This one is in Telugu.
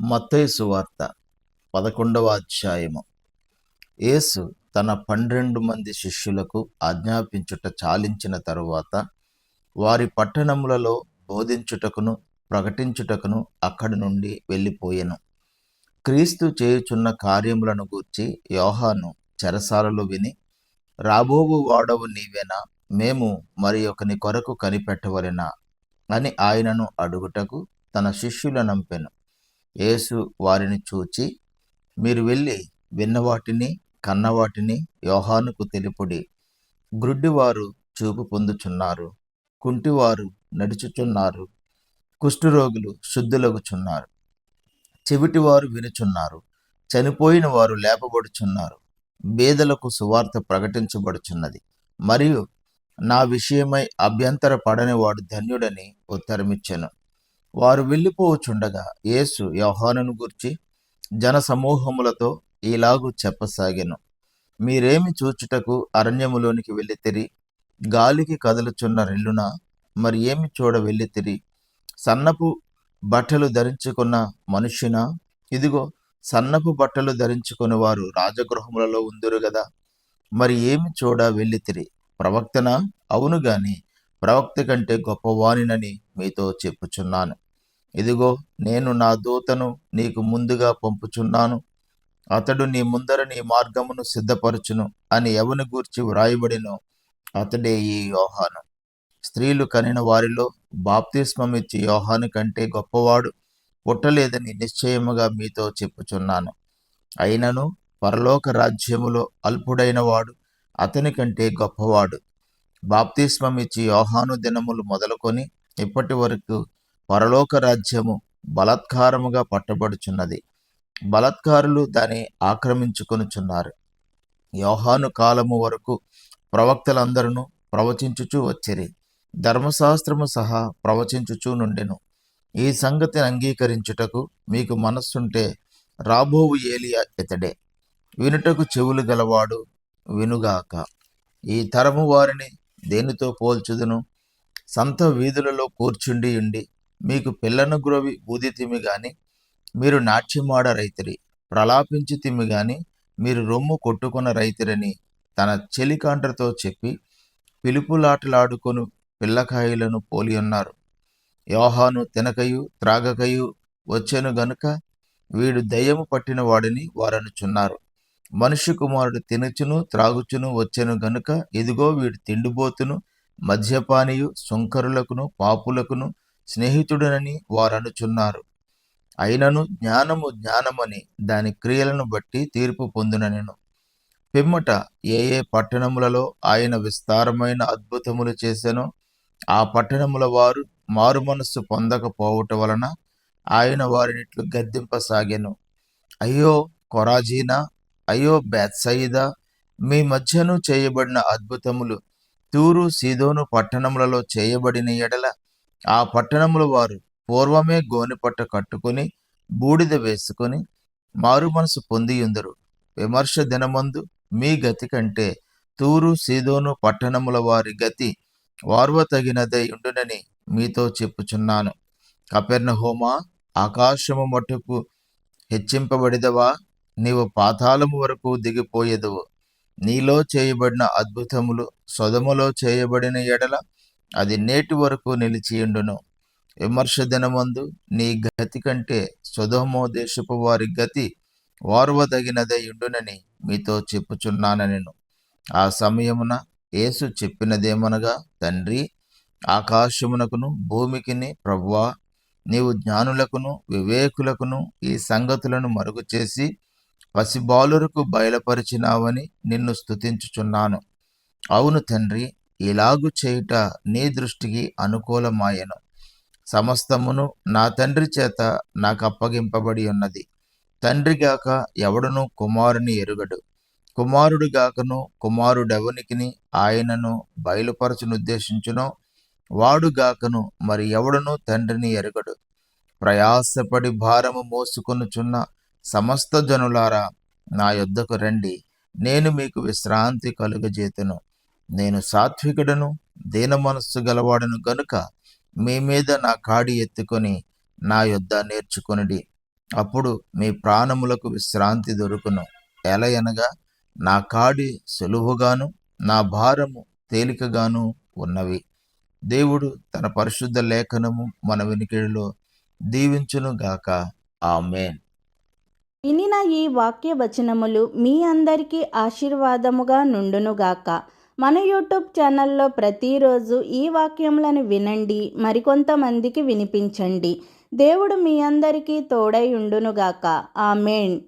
మత్తయి వార్త పదకొండవ అధ్యాయము. యేసు తన పన్నెండు మంది శిష్యులకు ఆజ్ఞాపించుట చాలించిన తరువాత వారి పట్టణములలో బోధించుటకును ప్రకటించుటకును అక్కడి నుండి వెళ్ళిపోయెను. క్రీస్తు చేయుచున్న కార్యములను గూర్చి యోహాను చెరసాలలో విని రాబోవు వాడవు నీవేనా? మేము మరి ఒకని కొరకు కనిపెట్టవలెనా? అని ఆయనను అడుగుటకు తన శిష్యుల నంపెను. యేసు వారిని చూచి మీరు వెళ్ళి విన్నవాటిని కన్నవాటిని యోహానుకు తెలుపుడి గ్రుడ్డివారు చూపు పొందుచున్నారు కుంటివారు నడుచుచున్నారు కుష్ఠరోగులు శుద్ధులగుచున్నారు చెవిటివారు వినుచున్నారు చనిపోయిన వారు లేపబడుచున్నారు బేదలకు సువార్త ప్రకటించబడుచున్నది. మరియు నా విషయమై అభ్యంతర పడని వాడు ధన్యుడని ఉత్తరమిచ్చాను. వారు వెళ్ళిపోవచ్చుండగా యేసు యోహానును గుర్చి జన సమూహములతో ఇలాగు చెప్పసాగెను. మీరేమి చూచుటకు అరణ్యములోనికి వెళ్ళితిరి? గాలికి కదులుచున్న రెల్లున? మరి ఏమి చూడ వెళ్ళితిరి? సన్నపు బట్టలు ధరించుకున్న మనుష్యున? ఇదిగో సన్నపు బట్టలు ధరించుకుని వారు రాజగృహములలో ఉందురు గదా! మరి ఏమి చూడ వెళ్ళితిరి? ప్రవక్తన? అవును గాని ప్రవక్త కంటే గొప్పవానినని మీతో చెప్పుచున్నాను. ఇదిగో నేను నా దూతను నీకు ముందుగా పంపుచున్నాను. అతడు నీ ముందర నీ మార్గమును సిద్ధపరచును అని ఎవని గూర్చి వ్రాయబడినో అతడే ఈ యోహాను. స్త్రీలు కనిన వారిలో బాప్తిస్మమిచ్చి యోహాను కంటే గొప్పవాడు పుట్టలేదని నిశ్చయముగా మీతో చెప్పుచున్నాను. అయినను పరలోక రాజ్యములో అల్పుడైన వాడు అతని కంటే గొప్పవాడు. బాప్తిస్మమిచ్చి యోహాను దినములు మొదలుకొని ఇప్పటి వరకు పరలోక రాజ్యము బలత్కారముగా పట్టబడుచున్నది. బలత్కారులు దాన్ని ఆక్రమించుకొనుచున్నారు. యోహాను కాలము వరకు ప్రవక్తలందరూ ప్రవచించుచూ వచ్చిరి. ధర్మశాస్త్రము సహా ప్రవచించుచూ నుండెను. ఈ సంగతిని అంగీకరించుటకు మీకు మనస్సుంటే రాబోవు ఏలియా ఇతడే. వినుటకు చెవులు గలవాడు వినుగాక. ఈ తరము వారిని దేనితో పోల్చుదును? సంత వీధులలో కూర్చుండి ఉండి మీకు పిల్లను గ్రోవి బూది తిమి గాని మీరు నాట్యమాడ రైతిరి ప్రలాపించి తిమ్మి గాని మీరు రొమ్ము కొట్టుకున్న రైతిరని తన చెలికాండ్రతో చెప్పి పిలుపులాటలాడుకొను పిల్లకాయలను పోలి ఉన్నారు యోహాను తినకయు త్రాగకయు వచ్చెను గనుక వీడు దయ్యము పట్టిన వాడిని వారనుచున్నారు. మనుష్య కుమారుడు తినుచును త్రాగుచును వచ్చెను గనుక ఇదిగో వీడు తిండిబోతును మద్యపానియు సుంకరులకును పాపులకును స్నేహితుడనని వారనుచున్నారు. అయినను జ్ఞానము జ్ఞానమని దాని క్రియలను బట్టి తీర్పు పొందుననెను. పిమ్మట ఏ ఏ పట్టణములలో ఆయన విస్తారమైన అద్భుతములు చేసెనో ఆ పట్టణముల వారు మారు మనస్సు పొందకపోవుట వలన ఆయన వారినిట్లు గద్దింపసాగెను. అయ్యో కొరాజీనా అయ్యో బేత్సయిదా మీ మధ్యను చేయబడిన అద్భుతములు తూరు సీదోను పట్టణములలో చేయబడిన ఎడల ఆ పట్టణముల వారు పూర్వమే గోనిపట్ట కట్టుకుని బూడిద వేసుకుని మారు మనసు పొందియుందరు. విమర్శ దినమందు మీ గతి కంటే తూరు సీదోను పట్టణముల వారి గతి వార్వ తగినదై ఉండునని మీతో చెప్పుచున్నాను. కపెర్ణ హోమా ఆకాశము మటుకు హెచ్చింపబడిదవా? నీవు పాతాళము వరకు దిగిపోయేదువు. నీలో చేయబడిన అద్భుతములు సొదములో చేయబడిన ఎడల అది నేటి వరకు నిలిచియుండును విమర్శ దినమందు నీ గతి కంటే సుధమో దేశపు వారి గతి వార్వదగినదై ఉండునని మీతో చెప్పుచున్నానెను ఆ సమయమున యేసు చెప్పినదేమనగా తండ్రి ఆకాశమునకును భూమికిని ప్రభువా నీవు జ్ఞానులకును వివేకులకును ఈ సంగతులను మరుగు చేసి పసిబాలురకు బయలుపరిచినావని నిన్ను స్తుతించుచున్నాను. అవును తండ్రి ఇలాగు చేయుట నీ దృష్టికి అనుకూలమాయను. సమస్తమును నా తండ్రి చేత నాకు అప్పగింపబడి ఉన్నది తండ్రిగాక ఎవడును కుమారుని ఎరుగడు. కుమారుడు గాకను కుమారుడెవనికిని ఆయనను బయలుపరచునుద్దేశించునో వాడుగాకను మరి ఎవడను తండ్రిని ఎరుగడు. ప్రయాసపడి భారము మోసుకొనుచున్న సమస్త జనులారా నా యొద్దకు రండి. నేను మీకు విశ్రాంతి కలుగజేతును. నేను సాత్వికుడను దీన మనస్సు గలవాడను గనుక మీ మీద నా కాడి ఎత్తుకొని నా యొద్ద నేర్చుకొనిడి. అప్పుడు మీ ప్రాణములకు విశ్రాంతి దొరుకును. ఎలయనగా నా కాడి సులువుగాను నా భారము తేలికగాను ఉన్నవి. దేవుడు తన పరిశుద్ధ లేఖనము మన వినికిడిలో దీవించునుగాక ఆమెన్. వినిన ఈ వాక్య వచనములు మీ అందరికీ ఆశీర్వాదముగా నుండునుగాక మన యూట్యూబ్ ఛానల్లో ప్రతిరోజు ఈ వాక్యములను వినండి మరికొంతమందికి వినిపించండి. దేవుడు మీ అందరికీ తోడై ఉండునుగాక. ఆమెన్.